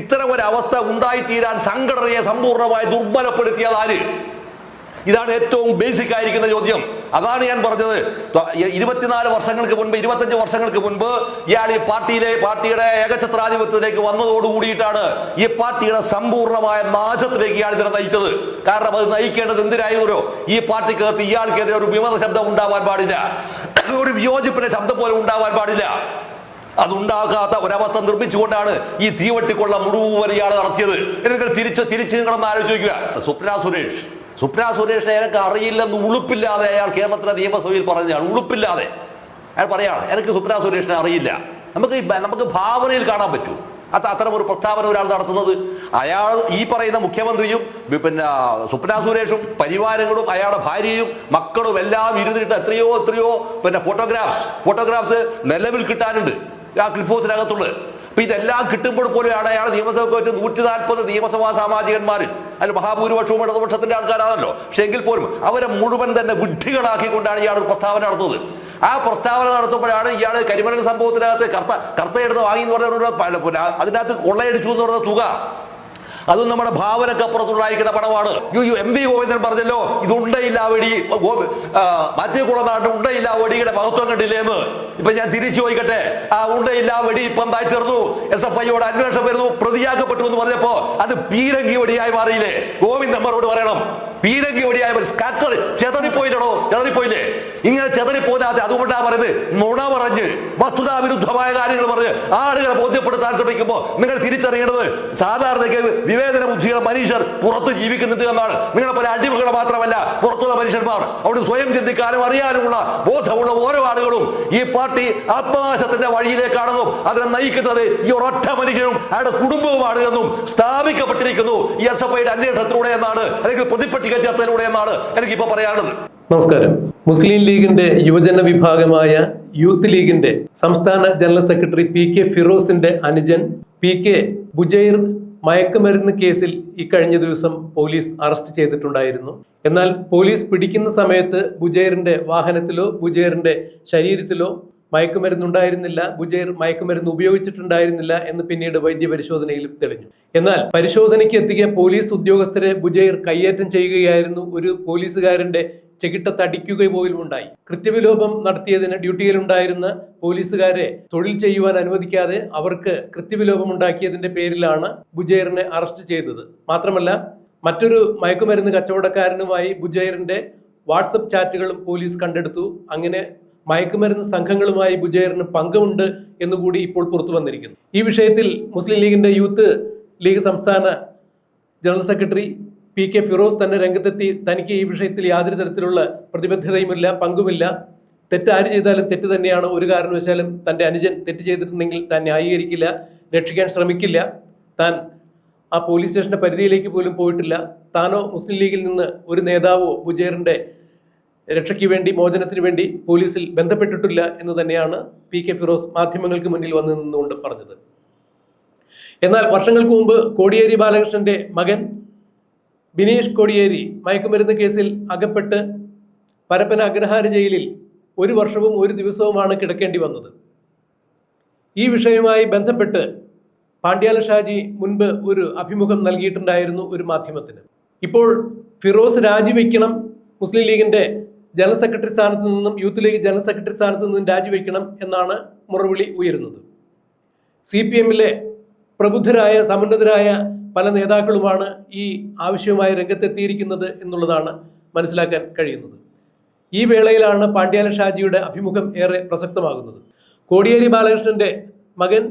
ഇത്തരം ഒരു അവസ്ഥ ഉണ്ടായിത്തീരാൻ സംഘടനയെ സമ്പൂർണമായി ദുർബലപ്പെടുത്തിയത് ആര്? ഇതാണ് ഏറ്റവും ബേസിക് ആയിരിക്കുന്ന ചോദ്യം. അതാണ് ഞാൻ പറഞ്ഞത്. ഇരുപത്തിനാല് വർഷങ്ങൾക്ക് മുൻപ് ഇരുപത്തഞ്ച് വർഷങ്ങൾക്ക് മുൻപ് ഇയാൾ ഈ പാർട്ടിയിലെ പാർട്ടിയുടെ ഏകഛത്രാധിപത്യത്തിലേക്ക് വന്നതോടുകൂടിയിട്ടാണ് ഈ പാർട്ടിയുടെ സമ്പൂർണമായ നാശത്തിലേക്ക് ഇയാൾ ഇതിനെ നയിച്ചത്. കാരണം അത് നയിക്കേണ്ടത് എന്തിനായിരുന്നോ? ഈ പാർട്ടിക്കകത്ത് ഇയാൾക്കെതിരെ ഒരു വിമത ശബ്ദം ഉണ്ടാവാൻ പാടില്ല. ഒരു വിയോജിപ്പിന്റെ ശബ്ദം പോലും ഉണ്ടാവാൻ പാടില്ല. അതുണ്ടാകാത്ത ഒരവസ്ഥ നിർമ്മിച്ചുകൊണ്ടാണ് ഈ തീവട്ടിക്കൊള്ള മുഴുവൻ ഇയാൾ നടത്തിയത്. എന്നിട്ട് തിരിച്ച് തിരിച്ച് നിങ്ങളൊന്ന് ആലോചിക്കുക. സുപ്ര സുരേഷ്. സുപ്ര സുരേഷിനെ എനിക്ക് അറിയില്ലെന്ന് ഉളുപ്പില്ലാതെ അയാൾ കേരളത്തിലെ നിയമസഭയിൽ പറഞ്ഞാണ് ഉളുപ്പില്ലാതെ. അയാൾ പറയാണ് എനിക്ക് സുപ്ര സുരേഷിനെ അറിയില്ല. നമുക്ക് നമുക്ക് ഭാവനയിൽ കാണാൻ പറ്റൂ. അത് അത്തരം ഒരു പ്രസ്താവന ഒരാൾ നടത്തുന്നത്. അയാൾ ഈ പറയുന്ന മുഖ്യമന്ത്രിയും പിന്നെ സുപ്ന സുരേഷും പരിവാരങ്ങളും അയാളുടെ ഭാര്യയും മക്കളും എല്ലാം ഇരുന്നിട്ട് എത്രയോ എത്രയോ പിന്നെ ഫോട്ടോഗ്രാഫ്സ്. ഫോട്ടോഗ്രാഫ്സ് നിലവിൽ കിട്ടാനുണ്ട്. ആ ക്ലിഫ് ഹൗസിനകത്തുള്ളത് അപ്പൊ ഇതെല്ലാം കിട്ടുമ്പോൾ പോലും ആണ് അയാൾ നിയമസഭയ്ക്ക് വെച്ച് നൂറ്റി നാൽപ്പത് നിയമസഭാ സാമാജികന്മാർ അതിൽ മഹാഭൂരിപക്ഷവും ഇടതുപക്ഷത്തിന്റെ ആൾക്കാരാണല്ലോ. പക്ഷെ എങ്കിൽ പോലും അവരെ മുഴുവൻ തന്നെ വിഡ്ഢികളാക്കിക്കൊണ്ടാണ് ഇയാൾ പ്രസ്താവന നടത്തുന്നത്. ആ പ്രസ്താവന നടത്തുമ്പോഴാണ് ഇയാൾ കരിമണൽ സംഭവത്തിനകത്ത് കർത്ത കർത്ത എടുത്ത് വാങ്ങി എന്ന് പറഞ്ഞ പിന്നെ അതിനകത്ത് കൊള്ളയടിച്ചു എന്ന് പറഞ്ഞ തുക. അതും നമ്മുടെ ഭാവനക്കപ്പുറത്തുണ്ടായിരിക്കുന്ന പടമാണ് യു യു എം വി ഗോവിന്ദൻ പറഞ്ഞല്ലോ ഇത് ഉണ്ടയില്ല വെടി മാറ്റിയ ഉണ്ടയില്ല വെടിയുടെ മഹത്വം കണ്ടില്ലേ എന്ന് ഇപ്പൊ ഞാൻ തിരിച്ചു ചോദിക്കട്ടെ? ആ ഉണ്ടയില്ല വെടി ഇപ്പം എന്തായി തീർന്നു. എസ് എഫ് ഐയോട് അന്വേഷണം വരുന്നു. പ്രതിയാക്കപ്പെട്ടു എന്ന് പറഞ്ഞപ്പോ അത് പീരങ്കി വെടിയായി മാറിയില്ലേ? ഗോവിന്ദ് അമ്മറോട് പറയണം. പീരങ്കി വെടിയായി സ്കാറ്റർ ചെതറിപ്പോയില്ലടോ ചെതറിപ്പോയില്ലേ? ഇങ്ങനെ ചെതറിപ്പോകാതെ അതുകൊണ്ടാ പറയുന്നത്. നുണ പറഞ്ഞ് വസ്തുതാ വിരുദ്ധമായ കാര്യങ്ങൾ പറഞ്ഞ് ആളുകളെ ബോധ്യപ്പെടുത്താൻ ശ്രമിക്കുമ്പോൾ നിങ്ങൾ തിരിച്ചറിയേണ്ടത് സാധാരണയ്ക്ക് വിവേചന ബുദ്ധിയുള്ള മനുഷ്യർ പുറത്ത് ജീവിക്കുന്നുണ്ട് എന്നാണ്. നിങ്ങളെ പോലെ അടിമകൾ മാത്രമല്ല പുറത്തുള്ള മനുഷ്യന്മാർ. അവിടെ സ്വയം ചിന്തിക്കാനും അറിയാനുമുള്ള ബോധമുള്ള ഓരോ ആളുകളും ഈ പാർട്ടി ആത്മനാശത്തിന്റെ വഴിയിലേക്കാണെന്നും അതിനെ നയിക്കുന്നത് ഈ ഒരൊറ്റ മനുഷ്യനും അയാളുടെ കുടുംബവുമാണ് എന്നും സ്ഥാപിക്കപ്പെട്ടിരിക്കുന്നു. ഈ എസ് എഫ് ഐയുടെ അന്വേഷണത്തിലൂടെ എന്നാണ് അല്ലെങ്കിൽ പ്രതിപട്ടിക ചേർത്തതിലൂടെ എന്നാണ് എനിക്കിപ്പോ പറയാനുള്ളത്. നമസ്കാരം. മുസ്ലിം ലീഗിന്റെ യുവജന വിഭാഗമായ യൂത്ത് ലീഗിന്റെ സംസ്ഥാന ജനറൽ സെക്രട്ടറി പി കെ ഫിറോസിന്റെ അനുജൻ പി കെ ബുജൈർ മയക്കുമരുന്ന് കേസിൽ ഇക്കഴിഞ്ഞ ദിവസം പോലീസ് അറസ്റ്റ് ചെയ്തിട്ടുണ്ടായിരുന്നു. എന്നാൽ പോലീസ് പിടിക്കുന്ന സമയത്ത് ബുജൈറിന്റെ വാഹനത്തിലോ ബുജൈറിന്റെ ശരീരത്തിലോ മയക്കുമരുന്നുണ്ടായിരുന്നില്ല. ബുജൈർ മയക്കുമരുന്ന് ഉപയോഗിച്ചിട്ടുണ്ടായിരുന്നില്ല എന്ന് പിന്നീട് വൈദ്യപരിശോധനയിലും തെളിഞ്ഞു. എന്നാൽ പരിശോധനയ്ക്ക് എത്തിയ പോലീസ് ഉദ്യോഗസ്ഥരെ ബുജൈർ കയ്യേറ്റം ചെയ്യുകയായിരുന്നു. ഒരു പോലീസുകാരന്റെ ചെകിട്ട തടിക്കുക പോലും ഉണ്ടായി. കൃത്യവിലോപം നടത്തിയതിന് ഡ്യൂട്ടിയിലുണ്ടായിരുന്ന പോലീസുകാരെ തൊഴിൽ ചെയ്യുവാൻ അനുവദിക്കാതെ അവർക്ക് കൃത്യവിലോപം ഉണ്ടാക്കിയതിന്റെ പേരിലാണ് ബുജൈറിനെ അറസ്റ്റ് ചെയ്തത്. മാത്രമല്ല മറ്റൊരു മയക്കുമരുന്ന് കച്ചവടക്കാരനുമായി ബുജൈറിന്റെ വാട്സപ്പ് ചാറ്റുകളും പോലീസ് കണ്ടെടുത്തു. അങ്ങനെ മയക്കുമരുന്ന് സംഘങ്ങളുമായി ബുജേറിന് പങ്കുണ്ട് എന്നുകൂടി ഇപ്പോൾ പുറത്തു വന്നിരിക്കുന്നു. ഈ വിഷയത്തിൽ മുസ്ലിം ലീഗിന്റെ യൂത്ത് ലീഗ് സംസ്ഥാന general secretary P K Firos തന്നെ രംഗത്തെത്തി. തനിക്ക് ഈ വിഷയത്തിൽ യാതൊരു തരത്തിലുള്ള പ്രതിബദ്ധതയുമില്ല പങ്കുമില്ല. തെറ്റ് ആര് ചെയ്താലും തെറ്റ് തന്നെയാണ്. ഒരു കാരണവശാലും തന്റെ അനുജൻ തെറ്റ് ചെയ്തിട്ടുണ്ടെങ്കിൽ താൻ ന്യായീകരിക്കില്ല രക്ഷിക്കാൻ ശ്രമിക്കില്ല. താൻ ആ പോലീസ് സ്റ്റേഷന്റെ പരിധിയിലേക്ക് പോലും പോയിട്ടില്ല. താനോ മുസ്ലിം ലീഗിൽ നിന്ന് ഒരു നേതാവോ ബുജേറിന്റെ രക്ഷയ്ക്ക് വേണ്ടി മോചനത്തിന് വേണ്ടി പോലീസിൽ ബന്ധപ്പെട്ടിട്ടില്ല എന്ന് തന്നെയാണ് പി കെ ഫിറോസ് മാധ്യമങ്ങൾക്ക് മുന്നിൽ വന്നു നിന്നുകൊണ്ട് പറഞ്ഞത്. എന്നാൽ വർഷങ്ങൾക്ക് മുമ്പ് കോടിയേരി ബാലകൃഷ്ണന്റെ മകൻ ബിനീഷ് കോടിയേരി മയക്കുമരുന്ന് കേസിൽ അകപ്പെട്ട് പരപ്പന അഗ്രഹാര ജയിലിൽ ഒരു വർഷവും ഒരു ദിവസവുമാണ് കിടക്കേണ്ടി വന്നത്. ഈ വിഷയവുമായി ബന്ധപ്പെട്ട് പാണ്ഡ്യാല ഷാജി മുൻപ് ഒരു അഭിമുഖം നൽകിയിട്ടുണ്ടായിരുന്നു ഒരു മാധ്യമത്തിന്. ഇപ്പോൾ ഫിറോസ് രാജിവെക്കണം മുസ്ലിം ലീഗിന്റെ ജനറൽ സെക്രട്ടറി സ്ഥാനത്ത് നിന്നും യൂത്ത് ലീഗ് ജനറൽ സെക്രട്ടറി സ്ഥാനത്ത് നിന്നും രാജിവെക്കണം എന്നാണ് മുറവിളി ഉയരുന്നത്. സി പി എമ്മിലെ പ്രബുദ്ധരായ സമുന്നതരായ പല നേതാക്കളുമാണ് ഈ ആവശ്യവുമായി രംഗത്തെത്തിയിരിക്കുന്നത് എന്നുള്ളതാണ് മനസ്സിലാക്കാൻ കഴിയുന്നത്. ഈ വേളയിലാണ് പാണ്ഡ്യാല ഷാജിയുടെ അഭിമുഖം ഏറെ പ്രസക്തമാകുന്നത്. കോടിയേരി ബാലകൃഷ്ണന്റെ മകൻ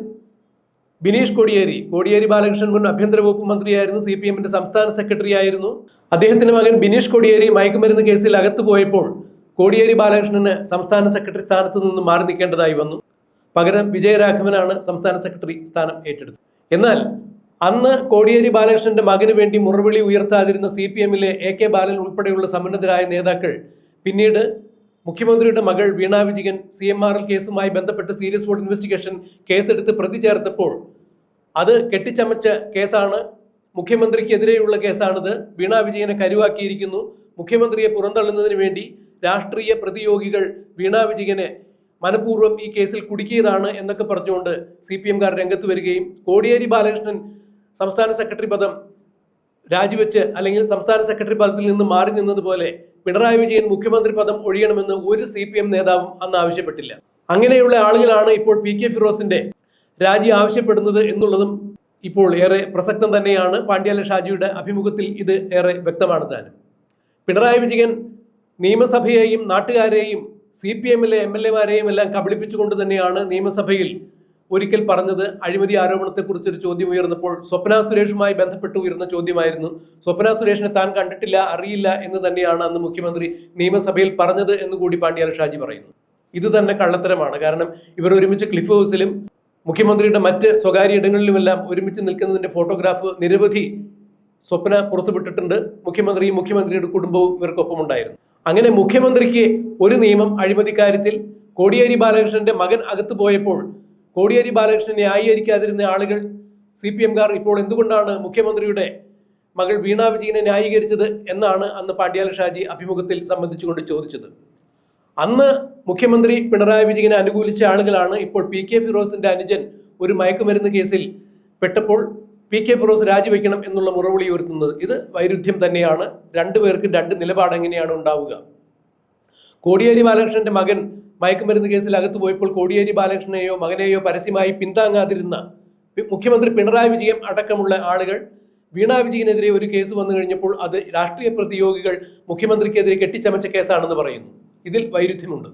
ബിനീഷ് കോടിയേരി കോടിയേരി ബാലകൃഷ്ണൻ മുൻ ആഭ്യന്തര വകുപ്പ് മന്ത്രിയായിരുന്നു സി പി എമ്മിന്റെ സംസ്ഥാന സെക്രട്ടറി ആയിരുന്നു. അദ്ദേഹത്തിന്റെ മകൻ ബിനീഷ് കോടിയേരി മയക്കുമരുന്ന് കേസിൽ അകത്തു പോയപ്പോൾ കോടിയേരി ബാലകൃഷ്ണന് സംസ്ഥാന സെക്രട്ടറി സ്ഥാനത്ത് നിന്ന് മാറി നിൽക്കേണ്ടതായി വന്നു. പകരം വിജയരാഘവനാണ് സംസ്ഥാന സെക്രട്ടറി സ്ഥാനം ഏറ്റെടുത്തത്. എന്നാൽ അന്ന് കോടിയേരി ബാലകൃഷ്ണന്റെ മകന് വേണ്ടി മുറവിളി ഉയർത്താതിരുന്ന സി പി എമ്മിലെ എ കെ ബാലൻ ഉൾപ്പെടെയുള്ള സമ്മന്നതരായ നേതാക്കൾ പിന്നീട് മുഖ്യമന്ത്രിയുടെ മകൾ Veena Vijayan C M R L കേസുമായി ബന്ധപ്പെട്ട് സീരിയസ് ബോർഡ് ഇൻവെസ്റ്റിഗേഷൻ കേസെടുത്ത് പ്രതി ചേർത്തപ്പോൾ അത് കെട്ടിച്ചമച്ച കേസാണ്. മുഖ്യമന്ത്രിക്കെതിരെയുള്ള കേസാണിത്. വീണ വിജയനെ കരുവാക്കിയിരിക്കുന്നു. മുഖ്യമന്ത്രിയെ പുറന്തള്ളുന്നതിന് വേണ്ടി രാഷ്ട്രീയ പ്രതിയോഗികൾ വീണ വിജയനെ മനഃപൂർവം ഈ കേസിൽ കുടുക്കിയതാണ് എന്നൊക്കെ പറഞ്ഞുകൊണ്ട് സി പി എംകാർ രംഗത്ത് വരികയും കോടിയേരി ബാലകൃഷ്ണൻ സംസ്ഥാന സെക്രട്ടറി പദം രാജിവെച്ച് അല്ലെങ്കിൽ സംസ്ഥാന സെക്രട്ടറി പദത്തിൽ നിന്ന് മാറി നിന്നതുപോലെ പിണറായി വിജയൻ മുഖ്യമന്ത്രി പദം ഒഴിയണമെന്ന് ഒരു സി പി എം നേതാവും അന്ന് ആവശ്യപ്പെട്ടില്ല. അങ്ങനെയുള്ള ആളുകളാണ് ഇപ്പോൾ പി കെ ഫിറോസിന്റെ രാജി ആവശ്യപ്പെടുന്നത് എന്നുള്ളതും ഇപ്പോൾ ഏറെ പ്രസക്തം തന്നെയാണ്. പാണ്ഡ്യാല ഷാജിയുടെ അഭിമുഖത്തിൽ ഇത് ഏറെ വ്യക്തമാണ് താനും. പിണറായി വിജയൻ നിയമസഭയെയും നാട്ടുകാരെയും സി പി എമ്മിലെ എം എൽ എമാരെയും എല്ലാം കബളിപ്പിച്ചുകൊണ്ട് തന്നെയാണ് നിയമസഭയിൽ ഒരിക്കൽ പറഞ്ഞത് അഴിമതി ആരോപണത്തെക്കുറിച്ച് ഒരു ചോദ്യം ഉയർന്നപ്പോൾ സ്വപ്ന സുരേഷുമായി ബന്ധപ്പെട്ട് ഉയർന്ന ചോദ്യമായിരുന്നു. സ്വപ്ന സുരേഷിനെ താൻ കണ്ടിട്ടില്ല അറിയില്ല എന്ന് തന്നെയാണ് അന്ന് മുഖ്യമന്ത്രി നിയമസഭയിൽ പറഞ്ഞത് എന്ന് കൂടി പാണ്ഡ്യാൽ ഷാജി പറയുന്നു. ഇത് തന്നെ കള്ളത്തരമാണ്. കാരണം ഇവർ ഒരുമിച്ച് ക്ലിഫ് ഹൗസിലും മുഖ്യമന്ത്രിയുടെ മറ്റ് സ്വകാര്യ ഇടങ്ങളിലുമെല്ലാം ഒരുമിച്ച് നിൽക്കുന്നതിന്റെ ഫോട്ടോഗ്രാഫ് നിരവധി സ്വപ്ന പുറത്തുവിട്ടിട്ടുണ്ട്. മുഖ്യമന്ത്രിയും മുഖ്യമന്ത്രിയുടെ കുടുംബവും ഇവർക്കൊപ്പം ഉണ്ടായിരുന്നു. അങ്ങനെ മുഖ്യമന്ത്രിക്ക് ഒരു നിയമം അഴിമതി കാര്യത്തിൽ കോടിയേരി ബാലകൃഷ്ണന്റെ മകൻ അകത്ത് പോയപ്പോൾ കോടിയേരി ബാലകൃഷ്ണനെ ന്യായീകരിക്കാതിരുന്ന ആളുകൾ സി പി എംകാർ ഇപ്പോൾ എന്തുകൊണ്ടാണ് മുഖ്യമന്ത്രിയുടെ മകൾ വീണ വിജയനെ ന്യായീകരിച്ചത് എന്നാണ് അന്ന് പാണ്ഡ്യാല ഷാജി അഭിമുഖത്തിൽ സംബന്ധിച്ചുകൊണ്ട് ചോദിച്ചത്. അന്ന് മുഖ്യമന്ത്രി പിണറായി വിജയനെ അനുകൂലിച്ച ആളുകളാണ് ഇപ്പോൾ പി കെ ഫിറോസിന്റെ അനുജൻ ഒരു മയക്കുമരുന്ന് കേസിൽ പെട്ടപ്പോൾ പി കെ ഫിറോസ് രാജിവെക്കണം എന്നുള്ള മുറവിളി ഉയർത്തുന്നത്. ഇത് വൈരുദ്ധ്യം തന്നെയാണ്. രണ്ടുപേർക്ക് രണ്ട് നിലപാട് എങ്ങനെയാണ് ഉണ്ടാവുക? കോടിയേരി ബാലകൃഷ്ണന്റെ മകൻ മയക്കുമരുന്ന് കേസിൽ അകത്ത് പോയപ്പോൾ കോടിയേരി ബാലകൃഷ്ണനെയോ മകനെയോ പരസ്യമായി പിന്താങ്ങാതിരുന്ന മുഖ്യമന്ത്രി പിണറായി വിജയൻ അടക്കമുള്ള ആളുകൾ വീണ വിജയനെതിരെ ഒരു കേസ് വന്നു കഴിഞ്ഞപ്പോൾ അത് രാഷ്ട്രീയ പ്രതിയോഗികൾ മുഖ്യമന്ത്രിക്കെതിരെ കെട്ടിച്ചമച്ച കേസാണെന്ന് പറയുന്നു. ഇതിൽ വൈരുദ്ധ്യമുണ്ട്.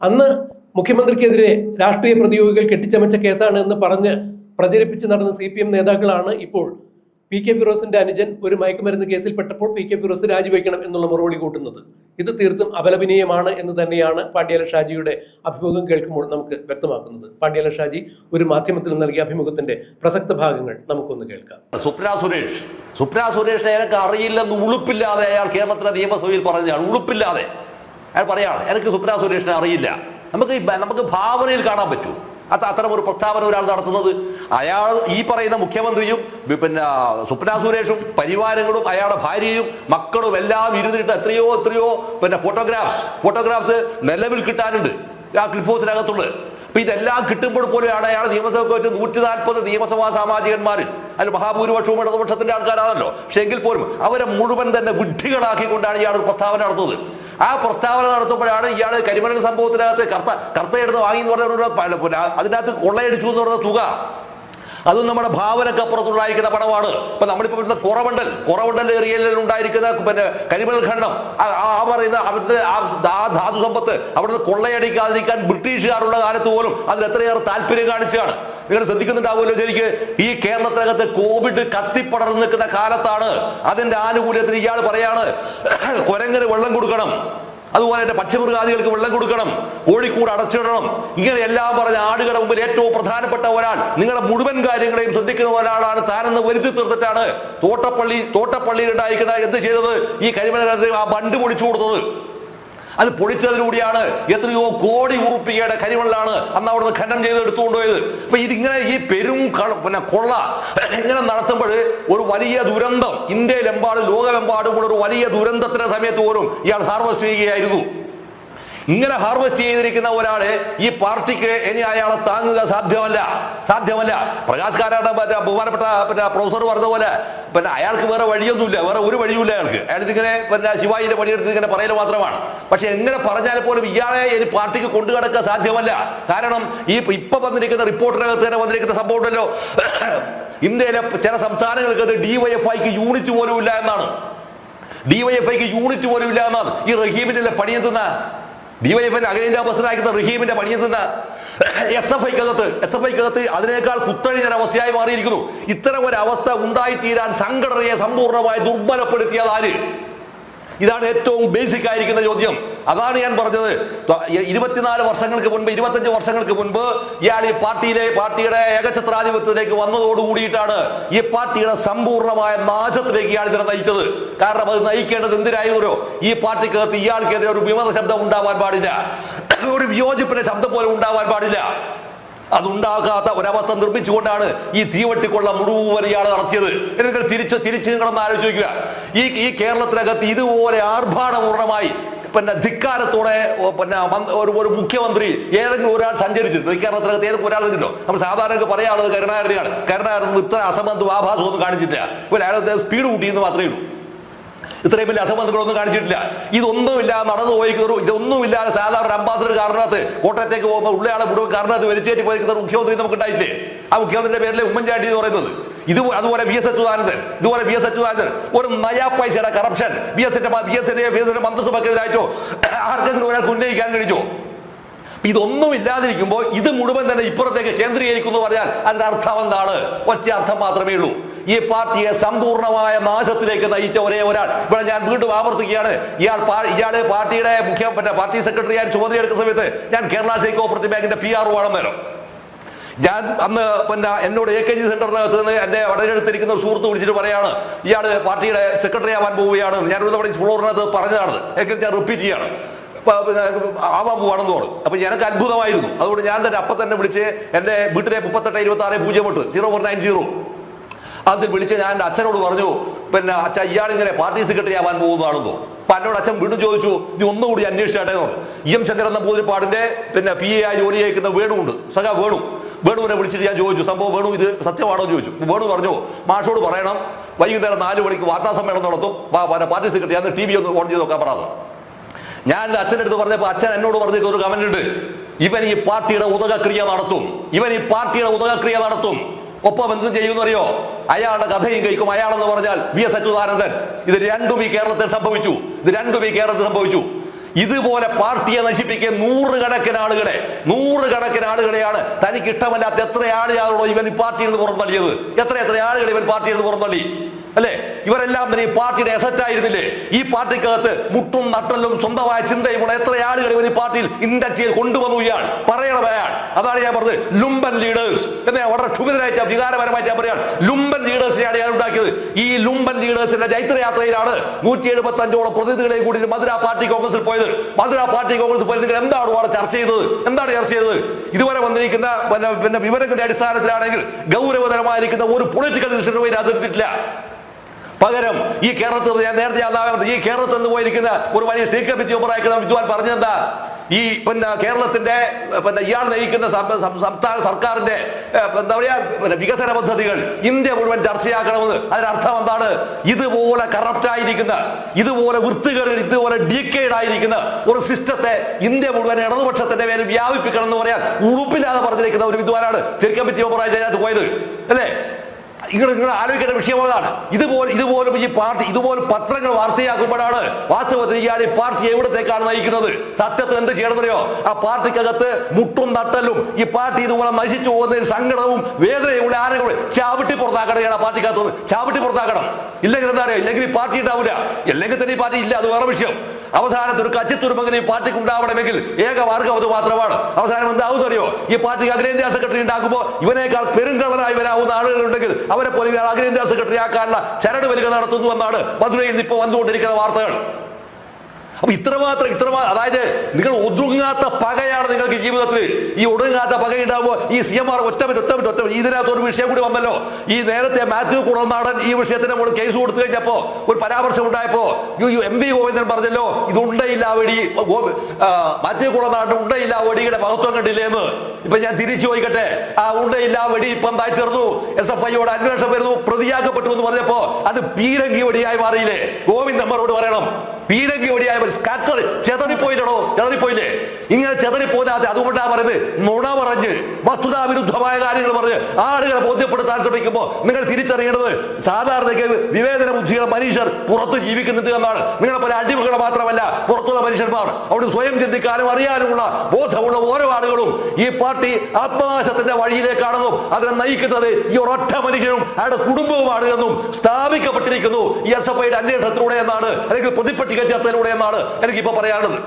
അന്ന് മുഖ്യമന്ത്രിക്കെതിരെ രാഷ്ട്രീയ പ്രതിയോഗികൾ കെട്ടിച്ചമച്ച കേസാണ് എന്ന് പറഞ്ഞ് പ്രചരിപ്പിച്ച് നടന്ന സി നേതാക്കളാണ് ഇപ്പോൾ പി കെ ഫിറോസിന്റെ അനുജൻ ഒരു മയക്കുമരുന്ന് കേസിൽ പെട്ടപ്പോൾ പി കെ ഫിറോസ് രാജിവെക്കണം എന്നുള്ള മറുപടി കൂട്ടുന്നത്. ഇത് തീർത്തും അപലപനീയമാണ് എന്ന് തന്നെയാണ് പാണ്ഡ്യാല ഷാജിയുടെ അഭിമുഖം കേൾക്കുമ്പോൾ നമുക്ക് വ്യക്തമാക്കുന്നത്. പാണ്ഡ്യാല ഷാജി ഒരു മാധ്യമത്തിൽ നൽകിയ അഭിമുഖത്തിന്റെ പ്രസക്ത ഭാഗങ്ങൾ നമുക്കൊന്ന് കേൾക്കാം. സുപ്രാ സുരേഷ്. സുപ്രാ സുരേഷ് എനിക്ക് അറിയില്ലെന്ന് ഉളുപ്പില്ലാതെ അയാൾ കേരളത്തിലെ നിയമസഭയിൽ പറഞ്ഞാണ് ഉളുപ്പില്ലാതെ. അയാൾ പറയാണ് എനിക്ക് സുപ്രാ സുരേഷിനെ അറിയില്ല. നമുക്ക് നമുക്ക് ഭാവനയിൽ കാണാൻ പറ്റൂ. അത് അത്തരം ഒരു പ്രസ്താവന ഒരാൾ നടത്തുന്നത് അയാൾ ഈ പറയുന്ന മുഖ്യമന്ത്രിയും പിന്നെ സ്വപ്ന സുരേഷും പരിവാരങ്ങളും അയാളുടെ ഭാര്യയും മക്കളും എല്ലാം ഇരുന്നിട്ട് എത്രയോ എത്രയോ പിന്നെ ഫോട്ടോഗ്രാഫ്സ് ഫോട്ടോഗ്രാഫ്സ് നിലവിൽ കിട്ടാനുണ്ട്. ആ ക്ലിഫ് ഹൗസിനകത്തുള്ളത് അപ്പൊ ഇതെല്ലാം കിട്ടുമ്പോൾ പോലെയാണ് അയാൾ നിയമസഭയ്ക്ക് നൂറ്റി നാൽപ്പത് നിയമസഭാ സാമാജികന്മാരിൽ അതിൽ മഹാഭൂരിപക്ഷവും ഇടതുപക്ഷത്തിന്റെ ആൾക്കാരാണല്ലോ. പക്ഷെ എങ്കിൽ പോലും അവരെ മുഴുവൻ തന്നെ വിഡ്ഢികളാക്കിക്കൊണ്ടാണ് ഇയാൾ ഒരു പ്രസ്താവന നടത്തുന്നത്. ആ പ്രസ്താവന നടത്തുമ്പോഴാണ് ഇയാൾ കരിമണൽ സംഭവത്തിനകത്ത് കർത്ത കർത്തയെടുത്ത് വാങ്ങി എന്ന് പറഞ്ഞ അതിനകത്ത് കൊള്ളയടിച്ചു എന്ന് പറഞ്ഞ തുക അതും നമ്മുടെ ഭാവനക്കപ്പുറത്തുണ്ടായിരിക്കുന്ന പണമാണ് ഇപ്പൊ നമ്മളിപ്പോ കുറവണ്ടൽ കുറവണ്ടൽ ഏരിയയിൽ ഉണ്ടായിരിക്കുന്ന പിന്നെ കരിമൽ ഖണ്ഡം ആ പറയുന്ന അവിടുത്തെ ആ ധാതു സമ്പത്ത് അവിടുന്ന് കൊള്ളയടിക്കാതിരിക്കാൻ ബ്രിട്ടീഷുകാരുള്ള കാലത്ത് പോലും അതിൽ എത്രയേറെ താല്പര്യം കാണിച്ചാണ് നിങ്ങൾ ശ്രദ്ധിക്കുന്നുണ്ടാവുമല്ലോ ശരിക്ക്. ഈ കേരളത്തിനകത്ത് കോവിഡ് കത്തിപ്പടർന്ന് നിൽക്കുന്ന കാലത്താണ് അതിന്റെ ആനുകൂല്യത്തിന് ഇയാൾ പറയാണ് കൊരങ്ങന് വെള്ളം കൊടുക്കണം. അതുപോലെ തന്നെ പച്ചമൃഗാദികൾക്ക് വെള്ളം കൊടുക്കണം കോഴിക്കൂട് അടച്ചിടണം. ഇങ്ങനെ എല്ലാം പറഞ്ഞ ആടുകളുടെ മുമ്പിൽ ഏറ്റവും പ്രധാനപ്പെട്ട ഒരാൾ നിങ്ങളുടെ മുഴുവൻ കാര്യങ്ങളെയും ശ്രദ്ധിക്കുന്ന ഒരാളാണ്. താനെന്ന് വരുത്തി തീർത്തിട്ടാണ് തോട്ടപ്പള്ളി തോട്ടപ്പള്ളിയിൽ ഉണ്ടായിരിക്കുന്ന എന്ത് ചെയ്തത്? ഈ കരിമണ ആ ബണ്ട് പൊളിച്ചു കൊടുത്തത്. അത് പൊളിച്ചതിലൂടെയാണ് എത്രയോ കോടി ഉറുപ്പികയുടെ കരിമണലാണ് അന്ന് അവിടുന്ന് ഖനനം ചെയ്ത് എടുത്തുകൊണ്ടുപോയത് അപ്പൊ ഇതിങ്ങനെ ഈ പെരും പിന്നെ കൊള്ള ഇങ്ങനെ നടത്തുമ്പോൾ ഒരു വലിയ ദുരന്തം ഇന്ത്യയിലെമ്പാടും ലോകമെമ്പാടുമുള്ള ഒരു വലിയ ദുരന്തത്തിന്റെ സമയത്ത് പോലും ഇയാൾ ഹാർവസ്റ്റ് ചെയ്യുകയായിരുന്നു. ഇങ്ങനെ ഹാർവെസ്റ്റ് ചെയ്തിരിക്കുന്ന ഒരാൾ ഈ പാർട്ടിക്ക് ഇനി അയാളെ താങ്ങുക സാധ്യമല്ല. സാധ്യമല്ല. പ്രകാശ് കാരാട്ട മറ്റേ ബഹുമാനപ്പെട്ട പിന്നെ പ്രൊഫസർ പറഞ്ഞ പോലെ പിന്നെ അയാൾക്ക് വേറെ വഴിയൊന്നുമില്ല. വേറെ ഒരു വഴിയുമില്ല അയാൾക്ക്. അയാൾ പിന്നെ ശിവായിന്റെ പണിയെടുത്ത് ഇങ്ങനെ പറയൽ മാത്രമാണ്. പക്ഷെ എങ്ങനെ പറഞ്ഞാൽ പോലും ഇയാളെ ഇനി പാർട്ടിക്ക് കൊണ്ടു കിടക്കാൻ സാധ്യമല്ല. കാരണം ഈ ഇപ്പൊ വന്നിരിക്കുന്ന റിപ്പോർട്ടിനകത്ത് തന്നെ വന്നിരിക്കുന്ന സംഭവം ഉണ്ടല്ലോ. ഇന്ത്യയിലെ ചില സംസ്ഥാനങ്ങൾക്ക് ഡിവൈഎഫ്ഐക്ക് യൂണിറ്റ് പോലും ഇല്ല എന്നാണ്. ഡിവൈഎഫ്ഐക്ക് യൂണിറ്റ് പോലും ഇല്ല എന്നാണ്. ഈ റഹീമിന്റെ പണിയെത്തുന്ന ഡിവൈഎഫിന്റെ അഖിലേന്ത്യാ പ്രസിഡന്റായിരിക്കുന്ന റഹീമിന്റെ പണിയെത്തുന്ന എസ് എഫ് ഐക്കകത്ത് എസ് എഫ് ഐക്കകത്ത് അതിനേക്കാൾ കുത്തഴിഞ്ഞ അവസ്ഥയായി മാറിയിരിക്കുന്നു ഇത്തരം ഒരു അവസ്ഥ ഉണ്ടായിത്തീരാൻ സംഘടനയെ സമ്പൂർണമായി ദുർബലപ്പെടുത്തിയത് ആര് ഇതാണ് ഏറ്റവും ബേസിക് ആയിരിക്കുന്ന ചോദ്യം. അതാണ് ഞാൻ പറഞ്ഞത്. ഇരുപത്തിനാല് വർഷങ്ങൾക്ക് മുൻപ് ഇരുപത്തഞ്ച് വർഷങ്ങൾക്ക് മുൻപ് ഇയാൾ ഈ പാർട്ടിയിലെ പാർട്ടിയുടെ ഏകഛത്രാധിപത്യത്തിലേക്ക് വന്നതോടുകൂടിയിട്ടാണ് ഈ പാർട്ടിയുടെ സമ്പൂർണമായ നാശത്തിലേക്ക് ഇയാൾ ഇതിനെ നയിച്ചത്. കാരണം അത് നയിക്കേണ്ടത് എന്തിനായിരുന്നോ? ഈ പാർട്ടിക്കകത്ത് ഇയാൾക്കെതിരെ ഒരു വിമത ശബ്ദം ഉണ്ടാവാൻ പാടില്ല. ഒരു വിയോജിപ്പിന്റെ ശബ്ദം പോലും ഉണ്ടാവാൻ പാടില്ല. അതുണ്ടാകാത്ത ഒരവസ്ഥ നിർമ്മിച്ചുകൊണ്ടാണ് ഈ തീവട്ടിക്കൊള്ള മുഴുവൻ ഇയാൾ നടത്തിയത്. നിങ്ങൾ തിരിച്ച് തിരിച്ചു നിങ്ങളൊന്ന് ആലോചിക്കുക. ഈ ഈ കേരളത്തിനകത്ത് ഇതുപോലെ ആർഭാടപൂർണമായി പിന്നെ ധിക്കാരത്തോടെ പിന്നെ ഒരു മുഖ്യമന്ത്രി ഏതെങ്കിലും ഒരാൾ സഞ്ചരിച്ചിട്ടുണ്ടോ ഈ കേരളത്തിനകത്ത് ഏതെങ്കിലും ഒരാൾ ഇരുന്നോ നമ്മൾ സാധാരണ പറയാനുള്ളത് കരുണാകരണിയാണ് കരുണാകരൻ ഇത്ര അസംബന്ധം ആഭാസം ഒന്നും കാണിച്ചിട്ടില്ല. ഇപ്പോൾ അയാൾ സ്പീഡ് കൂട്ടിയെന്ന് മാത്രമേ ഉള്ളൂ. ഇത്രയും വലിയ അസംബന്ധങ്ങളൊന്നും കാണിച്ചിട്ടില്ല. ഇതൊന്നുമില്ലാതെ നടന്നു പോയി കയറും ഇതൊന്നുമില്ലാതെ സാധാരണ അംബാസഡർ കാരണത്ത് കോട്ടയത്തേക്ക് പോകുമ്പോൾ ഉള്ളയാളെ മുഴുവൻ കാരണത്ത് വലിച്ചേറ്റി പോയിരിക്കുന്ന മുഖ്യമന്ത്രി നമുക്ക് ഉണ്ടായില്ലേ ആ മുഖ്യമന്ത്രിയുടെ പേരിലെ ഉമ്മൻചാണ്ടി എന്ന് പറയുന്നത്. ഇത് അതുപോലെ ബി എസ് അച്യുതാനന്ദൻ ഇതുപോലെ ബി എസ് അച്യുതാനന്ദൻ ഒരു നയാ പൈസയുടെ corruption B S B S B S മന്ത്രിസഭക്കെതിരായിട്ടോ ആർക്കെങ്കിലും ഒരാൾക്ക് ഉന്നയിക്കാൻ കഴിഞ്ഞോ? ഇതൊന്നും ഇല്ലാതിരിക്കുമ്പോൾ ഇത് മുഴുവൻ തന്നെ ഇപ്പുറത്തേക്ക് കേന്ദ്രീകരിക്കുന്നു പറഞ്ഞാൽ അതിന്റെ അർത്ഥം എന്താണ്? ഒറ്റ അർത്ഥം മാത്രമേ ഉള്ളൂ. ഈ പാർട്ടിയെ സമ്പൂർണമായ നാശത്തിലേക്ക് നയിച്ച ഒരേ ഒരാൾ. ഇവിടെ ഞാൻ വീണ്ടും ആവർത്തിക്കുകയാണ്. ഇയാൾ ഇയാൾ പാർട്ടിയുടെ മുഖ്യ പാർട്ടി സെക്രട്ടറി ആയി ചുമതലയെടുക്കുന്ന സമയത്ത് ഞാൻ കേരള സ്റ്റേറ്റ് കോപ്പറേറ്റീവ് ബാങ്കിന്റെ പി ആർ ആണെന്നല്ലോ. ഞാൻ അന്ന് പിന്നെ എന്നോട് എ കെ ജി സെന്ററിനകത്ത് നിന്ന് എന്റെ വടനെടുത്തിരിക്കുന്ന സുഹൃത്ത് വിളിച്ചിട്ട് പറയാണ് ഇയാൾ പാർട്ടിയുടെ സെക്രട്ടറി ആവാൻ പോവുകയാണ്. ഞാൻ ഒരു തവണ ഫ്ലോറിനകത്ത് പറഞ്ഞതാണ് എങ്കിൽ ഞാൻ റിപ്പീറ്റ് ചെയ്യാണ്. ആവാൻ പോവാണെന്ന് പറഞ്ഞു. അപ്പൊ എനിക്ക് അത്ഭുതമായിരുന്നു. അതുകൊണ്ട് ഞാൻ തന്നെ അപ്പം തന്നെ വിളിച്ച് എന്റെ വീട്ടിലെ മുപ്പത്തെട്ട് ഇരുപത്തി ആറ് പൂജ്യം എട്ട് സീറോ ഫോർ നയൻ സീറോ അത് വിളിച്ച് ഞാൻ എന്റെ അച്ഛനോട് പറഞ്ഞു പിന്നെ അച്ഛ ഇയാളിങ്ങനെ പാർട്ടി സെക്രട്ടറി ആവാൻ പോകുന്നതാണെന്നോ അപ്പൊ എന്നോട് അച്ഛൻ വീണ്ടും ചോദിച്ചു നീ ഒന്നുകൂടി അന്വേഷിച്ചാട്ടെ എന്ന് പറഞ്ഞു. ഇ എം ശങ്കരൻ നമ്പൂതിരിപ്പാടിന്റെ പിന്നെ പി എ ആയി ജോലി അയക്കുന്ന വേണുണ്ട് സഖാ വേണു. വേണുവിനെ വിളിച്ചിട്ട് ഞാൻ ചോദിച്ചു സംഭവം വേണു ഇത് സത്യമാണോ എന്ന് ചോദിച്ചു. വേണു പറഞ്ഞു മാഷോട് പറയണം വൈകുന്നേരം നാല് മണിക്ക് വാർത്താ സമ്മേളനം നടത്തും. പാർട്ടി സെക്രട്ടറി അന്ന് ടി വി ഒന്ന് ഓൺ ചെയ്ത് നോക്കാൻ പറയാതെ ഞാൻ അച്ഛന്റെ അടുത്ത് പറഞ്ഞപ്പോൾ അച്ഛൻ എന്നോട് പറഞ്ഞിട്ട് ഒരു കമന്റ് ഉണ്ട്. ഇവൻ ഈ പാർട്ടിയുടെ ഉദകക്രിയ നടത്തും. ഇവൻ ഈ പാർട്ടിയുടെ ഉദകക്രിയ നടത്തും. ഒപ്പം എന്ത് ചെയ്യുമെന്നറിയോ അയാളുടെ കഥയും കഴിക്കും അയാളെന്ന് പറഞ്ഞാൽ വി എസ് അച്യുതാനന്ദൻ. ഇത് രണ്ടും ഈ കേരളത്തിൽ സംഭവിച്ചു. ഇത് രണ്ടും ഈ കേരളത്തിൽ സംഭവിച്ചു. ഇതുപോലെ പാർട്ടിയെ നശിപ്പിക്കാൻ നൂറുകണക്കിന് ആളുകളെ നൂറുകണക്കിന് ആളുകളെയാണ് തനിക്ക് ഇഷ്ടമല്ലാത്ത എത്ര ആളുകളോ ഇവൻ പാർട്ടിയിൽ നിന്ന് പുറന്തള്ളിയത്? എത്ര എത്ര ആളുകൾ ഇവൻ പാർട്ടിയിൽ നിന്ന് പുറന്തള്ളി? അല്ലേ? ഇവരെല്ലാം തന്നെ ഈ പാർട്ടിയുടെ എസറ്റ് ആയിരുന്നില്ലേ? ഈ പാർട്ടിക്കകത്ത് മുട്ടും നട്ടലും സ്വന്തമായ ചിന്തയുമുള്ള എത്ര ആളുകൾ ഇവർ ഈ പാർട്ടിയിൽ ഇൻഡക്ട് ചെയ്ത് കൊണ്ടുവന്നു ഇയാൾ? പറയണം അയാൾ. അതാണ് ഞാൻ പറഞ്ഞത്. ലുംബൻ ലീഡേഴ്സ് എന്ന് വളരെ ക്ഷുഭിതരായിട്ട് വികാരപരമായിട്ട് ഞാൻ പറയാം ലുംബൻ ലീഡേഴ്സിനെയാണ് ഞാൻ ഉണ്ടാക്കിയത്. ഈ ലുംബൻ ലീഡേഴ്സിന്റെ ചൈത്രയാത്രയിലാണ് നൂറ്റി എഴുപത്തി അഞ്ചോളം പ്രതിനിധികളെ കൂടി മധുര പാർട്ടി കോൺഗ്രസിൽ പോയത്. മധുര പാർട്ടി കോൺഗ്രസിൽ പോയത് നിങ്ങൾ എന്താണ് അവിടെ ചർച്ച ചെയ്തത്? എന്താണ് ചർച്ച ചെയ്തത്? ഇതുവരെ വന്നിരിക്കുന്ന പിന്നെ വിവരങ്ങളുടെ അടിസ്ഥാനത്തിലാണെങ്കിൽ ഗൗരവതരമായിരിക്കുന്ന ഒരു പൊളിറ്റിക്കൽ ഡിസിഷൻ അതിർത്തിട്ടില്ല പകരം ഈ കേരളത്തിൽ ഞാൻ നേരത്തെ ഈ കേരളത്തിൽ നിന്ന് പോയിരിക്കുന്ന ഒരു വലിയ സ്റ്റേറ്റ് കമ്മിറ്റി മെമ്പറായിരിക്കുന്ന വിദ്വാൻ പറഞ്ഞെന്താ ഈ പിന്നെ കേരളത്തിന്റെ പിന്നെ ഇയാൾ നയിക്കുന്ന സംസ്ഥാന സർക്കാരിന്റെ എന്താ പറയാ പിന്നെ വികസന പദ്ധതികൾ ഇന്ത്യ മുഴുവൻ ചർച്ചയാക്കണമെന്ന്. അതിനർത്ഥം എന്താണ്? ഇതുപോലെ കറപ്റ്റ് ആയിരിക്കുന്ന ഇതുപോലെ വൃത്തികേട് ഇതുപോലെ ഡീക്കേഡ് ആയിരിക്കുന്ന ഒരു സിസ്റ്റത്തെ ഇന്ത്യ മുഴുവൻ ഇടതുപക്ഷത്തിന്റെ പേരിൽ വ്യാപിപ്പിക്കണം എന്ന് പറയാൻ ഉളുപ്പില്ലാതെ പറഞ്ഞിരിക്കുന്ന ഒരു വിദ്വാനാണ് സ്റ്റേറ്റ് ഓപ്പറായി പോയത്. അല്ലേ? നിങ്ങൾ നിങ്ങൾ ആലോചിക്കേണ്ട വിഷയം അതാണ്. ഇതുപോലെ ഇതുപോലും ഈ പാർട്ടി ഇതുപോലെ പത്രങ്ങൾ വാർത്തയാക്കുമ്പോഴാണ് വാസ്തവത്തിൽ ഇയാൾ ഈ പാർട്ടി എവിടത്തേക്കാണ് നയിക്കുന്നത്? സത്യത്തിൽ എന്ത് ചെയ്യണമെന്നറിയോ? ആ പാർട്ടിക്കകത്ത് മുട്ടും തട്ടലും ഈ പാർട്ടി ഇതുപോലെ നശിച്ചു പോകുന്നതിന് സങ്കടവും വേദനയും ഉള്ള ആരെങ്കിലും ചാവിട്ടി പുറത്താക്കണം ആ പാർട്ടിക്കകത്ത് ചാവിട്ടി പുറത്താക്കണം. ഇല്ലെങ്കിൽ എന്താ അറിയാം? ഇല്ലെങ്കിൽ ഈ പാർട്ടി ഉണ്ടാവില്ല. ഇല്ലെങ്കിൽ തന്നെ ഈ പാർട്ടി ഇല്ല. അത് വേറെ വിഷയം. അവസാനത്ത് ഒരു കച്ചിത്തുരുമ്പങ്ങനെ ഈ പാർട്ടിക്ക് ഉണ്ടാവണമെങ്കിൽ ഏക മാർഗം അത് മാത്രമാണ്. അവസാനം എന്താവും അറിയോ? ഈ പാർട്ടിക്ക് അഖിലേന്ത്യാ സെക്രട്ടറി ഉണ്ടാക്കുമ്പോൾ ഇവനേക്കാൾ പെരുങ്കള്ളനായി വരാവുന്ന ആളുകളുണ്ടെങ്കിൽ അവരെ പോലെ അഖിലേന്ത്യാ സെക്രട്ടറി ആക്കാനുള്ള ചരട് വലിക നടത്തുന്നു എന്നാണ് മധുരയിൽ നിന്ന് ഇപ്പോൾ വന്നുകൊണ്ടിരിക്കുന്ന വാർത്തകൾ. അപ്പൊ ഇത്രമാത്രം ഇത്രമാത്രം അതായത് നിങ്ങൾ ഒതുങ്ങാത്ത പകയാണ് നിങ്ങൾക്ക് ജീവിതത്തിൽ. ഈ ഒടുങ്ങാത്ത പക ഉണ്ടാവുമ്പോൾ ഈ സി എം ആർ ഒറ്റ മിനിറ്റ് ഒറ്റ മിനിറ്റ് ഒറ്റ മിനിറ്റ് ഇതിനകത്ത് ഒരു വിഷയം കൂടി വന്നല്ലോ. ഈ നേരത്തെ മാത്യു കുറന്നാടൻ ഈ വിഷയത്തിന് നമ്മൾ കേസ് കൊടുത്തു കഴിഞ്ഞപ്പോ ഒരു പരാമർശം ഉണ്ടായപ്പോ എം വി ഗോവിന്ദൻ പറഞ്ഞല്ലോ ഇത് ഉണ്ടയില്ല വഴി മാത്യു കുളനാടൻ ഉണ്ടയില്ല വഴിയുടെ മഹത്വം കണ്ടില്ലേ എന്ന്? ഇപ്പൊ ഞാൻ തിരിച്ചു ചോദിക്കട്ടെ ആ ഉണ്ടയില്ല വെടി ഇപ്പൊ എന്തായി തീർന്നു? എസ് എഫ് ഐയോട് അന്വേഷണം വരുന്നു പ്രതിയാക്കപ്പെട്ടു എന്ന് പറഞ്ഞപ്പോ അത് പീരങ്കി വെടിയായി മാറിയില്ലേ? ഗോവിന്ദന്മാരോട് പറയണം പീരങ്കി ഓടിയായ മാറി സ്കാറ്റർ ചെതറിപ്പോയില്ലടോ. ചെതറിപ്പോയില്ലേ? ഇങ്ങനെ ചെതറിപ്പോകാതെ അതുകൊണ്ടാ പറയുന്നത്? നുണ പറഞ്ഞ് വസ്തുതാ വിരുദ്ധമായ കാര്യങ്ങൾ പറഞ്ഞ് ആളുകളെ ബോധ്യപ്പെടുത്താൻ ശ്രമിക്കുമ്പോൾ നിങ്ങൾ തിരിച്ചറിയേണ്ടത് സാധാരണയ്ക്ക് വിവേചന ബുദ്ധിയുടെ മനുഷ്യർ പുറത്ത് ജീവിക്കുന്നുണ്ട് എന്നാണ്. നിങ്ങളെ പോലെ അടിമകൾ മാത്രമല്ല പുറത്തുള്ള മനുഷ്യന്മാർ. അവിടെ സ്വയം ചിന്തിക്കാനും അറിയാനുമുള്ള ബോധമുള്ള ഓരോ ആളുകളും ഈ പാർട്ടി ആത്മനാശത്തിന്റെ വഴിയിലേക്കാണെന്നും അതിനെ നയിക്കുന്നത് ഈ ഒരൊറ്റ മനുഷ്യനും അയാളുടെ കുടുംബവുമാണ് എന്നും സ്ഥാപിക്കപ്പെട്ടിരിക്കുന്നു. ഈ എസ് എഫ് ഐയുടെ അന്വേഷണത്തിലൂടെ എന്നാണ് അല്ലെങ്കിൽ പ്രതിപട്ടിക ചേർത്തതിലൂടെ എന്നാണ് എനിക്കിപ്പോ പറയാനുള്ളത്.